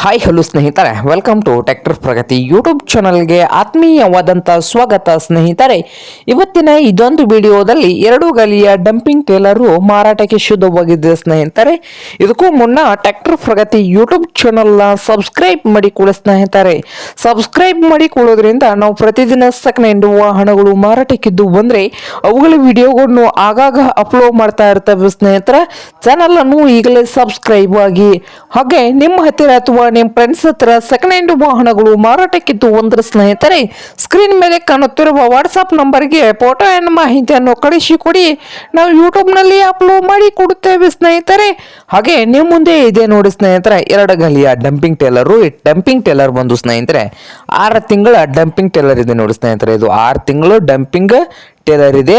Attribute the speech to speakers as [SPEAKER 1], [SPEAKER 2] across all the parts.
[SPEAKER 1] Hi hello ಸ್ನೇಹಿತರೆ. Welcome to tractor Pragati YouTube ಚಾನಲ್ಗೆ ಆತ್ಮೀಯವಾದಂಥ ಸ್ವಾಗತ, ಸ್ನೇಹಿತರೆ. ಇವತ್ತಿನ ಇದೊಂದು ವಿಡಿಯೋದಲ್ಲಿ ಎರಡು ಗಲಿಯ ಡಂಪಿಂಗ್ ಟೇಲರು ಮಾರಾಟಕ್ಕೆ ಶುದ್ಧವಾಗಿದೆ, ಸ್ನೇಹಿತರೆ. ಇದಕ್ಕೂ ಮುನ್ನ ಟ್ಯಾಕ್ಟರ್ ಪ್ರಗತಿ ಯೂಟ್ಯೂಬ್ ಚಾನಲ್ನ ಸಬ್ಸ್ಕ್ರೈಬ್ ಮಾಡಿ ಮಾಡಿಕೊಳ್ಳಿ ಸ್ನೇಹಿತರೆ. ಸಬ್ಸ್ಕ್ರೈಬ್ ಮಾಡಿಕೊಳ್ಳೋದ್ರಿಂದ ನಾವು ಪ್ರತಿದಿನ ಸೆಕೆಂಡ್ ಹ್ಯಾಂಡ್ ವಾಹನಗಳು ಮಾರಾಟಕ್ಕಿದ್ದು ಬಂದರೆ ಅವುಗಳ ವಿಡಿಯೋಗಳನ್ನು ಆಗಾಗ ಅಪ್ಲೋಡ್ ಮಾಡ್ತಾ ಇರ್ತವೆ, ಸ್ನೇಹಿತರೆ. ಚಾನಲನ್ನು ಈಗಲೇ ಸಬ್ಸ್ಕ್ರೈಬ್ ಆಗಿ. ಹಾಗೆ ನಿಮ್ಮ ಹತ್ತಿರ ಅಥವಾ ನಿಮ್ಮ ಫ್ರೆಂಡ್ಸ್ ಹತ್ರ ಸೆಕೆಂಡ್ ಹ್ಯಾಂಡ್ ವಾಹನಗಳು, ಮಾರಾಟಕ್ಕಿದ್ದು ಒಂದರ ಸ್ನೇಹಿತರೆ ಸ್ಕ್ರೀನ್ ಮೇಲೆ ಕಾಣುತ್ತಿರುವ ವಾಟ್ಸಪ್ ನಂಬರ್ಗೆ ಫೋಟೋ ಆ್ಯಂಡ್ ಮಾಹಿತಿಯನ್ನು ಕಳಿಸಿಕೊಡಿ ನಾವು ಯೂಟ್ಯೂಬ್ನಲ್ಲಿ ಅಪ್ಲೋಡ್ ಮಾಡಿ ಕೊಡುತ್ತೇವೆ ಸ್ನೇಹಿತರೆ. ಹಾಗೆ ನಿಮ್ಮ ಮುಂದೆ ಇದೆ ನೋಡಿ ಸ್ನೇಹಿತರೆ, ಎರಡು ಗಲಿಯ ಡಂಪಿಂಗ್ ಟೇಲರು ಡಂಪಿಂಗ್ ಟೇಲರ್ ಬಂದು ಸ್ನೇಹಿತರೆ, ಆರು ತಿಂಗಳ ಡಂಪಿಂಗ್ ಟೇಲರ್ ಇದೆ ನೋಡಿ ಸ್ನೇಹಿತರೆ. ಇದು ಆರು ತಿಂಗಳು ಡಂಪಿಂಗ್ ಟೇಲರ್ ಇದೆ.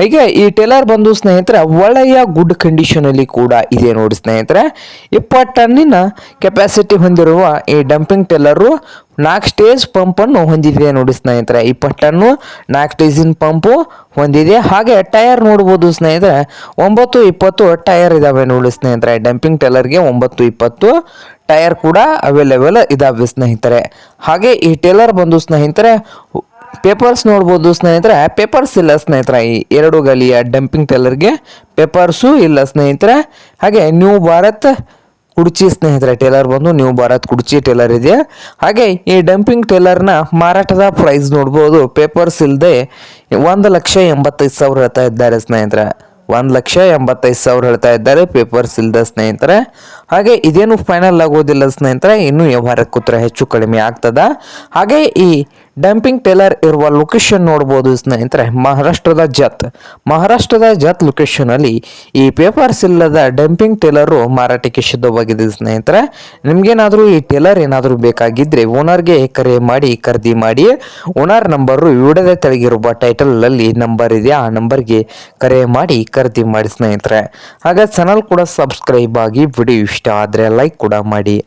[SPEAKER 1] ಹೀಗೆ ಈ ಟೇಲರ್ ಬಂದು ಸ್ನೇಹಿತರೆ, ಒಳ್ಳೆಯ ಗುಡ್ ಕಂಡೀಷನ್ ಅಲ್ಲಿ ಕೂಡ ಇದೆ ನೋಡಿ ಸ್ನೇಹಿತರೆ. ಇಪ್ಪತ್ತು ಟನ್ನಿನ ಕೆಪಾಸಿಟಿ ಹೊಂದಿರುವ ಈ ಡಂಪಿಂಗ್ ಟೇಲರು ನಾಲ್ಕು ಸ್ಟೇಜ್ ಪಂಪನ್ನು ಹೊಂದಿದೆ ನೋಡಿ ಸ್ನೇಹಿತರೆ. ಇಪ್ಪತ್ತು ಟನ್ನು ನಾಲ್ಕು ಸ್ಟೇಜಿನ ಪಂಪು ಹೊಂದಿದೆ. ಹಾಗೆ ಟೈರ್ ನೋಡ್ಬೋದು ಸ್ನೇಹಿತರೆ, ಒಂಬತ್ತು, ಇಪ್ಪತ್ತು ಟೈರ್ ಇದಾವೆ ನೋಡಿ ಸ್ನೇಹಿತರೆ. ಡಂಪಿಂಗ್ ಟೇಲರ್ಗೆ ಒಂಬತ್ತು, ಇಪ್ಪತ್ತು ಟೈರ್ ಕೂಡ ಅವೈಲೇಬಲ್ ಇದಾವೆ ಸ್ನೇಹಿತರೆ. ಹಾಗೆ ಈ ಟೇಲರ್ ಬಂದು ಸ್ನೇಹಿತರೆ ಪೇಪರ್ಸ್ ನೋಡ್ಬೋದು ಸ್ನೇಹಿತರೆ. ಪೇಪರ್ಸ್ ಇಲ್ಲ ಸ್ನೇಹಿತರೆ, ಈ ಎರಡು ಗಲಿಯ ಡಂಪಿಂಗ್ ಟೇಲರ್ಗೆ ಪೇಪರ್ಸು ಇಲ್ಲ ಸ್ನೇಹಿತರೆ. ಹಾಗೆ ನ್ಯೂ ಭಾರತ್ ಕುಡ್ಚಿ ಸ್ನೇಹಿತರೆ ಟೇಲರ್ ಬಂದು ನ್ಯೂ ಭಾರತ್ ಕುಡ್ಚಿ ಟೇಲರ್ ಇದೆ. ಹಾಗೆ ಈ ಡಂಪಿಂಗ್ ಟೇಲರ್ನ ಮಾರಾಟದ ಪ್ರೈಸ್ ನೋಡ್ಬೋದು. ಪೇಪರ್ಸ್ ಇಲ್ಲದೆ ಒಂದು ಲಕ್ಷ ಎಂಬತ್ತೈದು ಸಾವಿರ ಹೇಳ್ತಾ ಇದ್ದಾರೆ ಸ್ನೇಹಿತರೆ. ಒಂದು ಲಕ್ಷ ಎಂಬತ್ತೈದು ಸಾವಿರ ಹೇಳ್ತಾ ಇದ್ದಾರೆ ಪೇಪರ್ಸ್ ಇಲ್ಲದ ಸ್ನೇಹಿತರೆ. ಹಾಗೆ ಇದೇನು ಫೈನಲ್ ಆಗೋದಿಲ್ಲ ಸ್ನೇಹಿತರೆ, ಇನ್ನೂ ವ್ಯವಹಾರ ಹೆಚ್ಚು ಕಡಿಮೆ ಆಗ್ತದ. ಹಾಗೆ ಈ ಡಂಪಿಂಗ್ ಟೇಲರ್ ಇರುವ ಲೊಕೇಶನ್ ನೋಡ್ಬೋದು ಸ್ನೇಹಿತರೆ, ಮಹಾರಾಷ್ಟ್ರದ ಜತ್. ಮಹಾರಾಷ್ಟ್ರದ ಜತ್ ಲೊಕೇಶನ್ ಅಲ್ಲಿ ಈ ಪೇಪರ್ಸ್ ಇಲ್ಲದ ಡಂಪಿಂಗ್ ಟೇಲರು ಮಾರಾಟಕ್ಕೆ ಸಿದ್ಧವಾಗಿದೆ ಸ್ನೇಹಿತರೆ, ನಿಮ್ಗೇನಾದರೂ ಈ ಟೇಲರ್ ಏನಾದರೂ ಬೇಕಾಗಿದ್ರೆ ಓನರ್ಗೆ ಕರೆ ಮಾಡಿ, ಖರೀದಿ ಮಾಡಿ ಓನರ್ ನಂಬರು ವಿಡಿಯೋದ ತೆಳಗಿರುವ ಟೈಟಲ್ ಅಲ್ಲಿ ನಂಬರ್ ಇದೆ, ಆ ನಂಬರ್ಗೆ ಕರೆ ಮಾಡಿ, ಖರೀದಿ ಮಾಡಿ ಸ್ನೇಹಿತರೆ. ಹಾಗೆ ಚಾನಲ್ ಕೂಡ ಸಬ್ಸ್ಕ್ರೈಬ್ ಆಗಿ ವಿಡಿಯೋ ಇಷ್ಟ ಆದರೆ ಲೈಕ್ ಕೂಡ ಮಾಡಿ.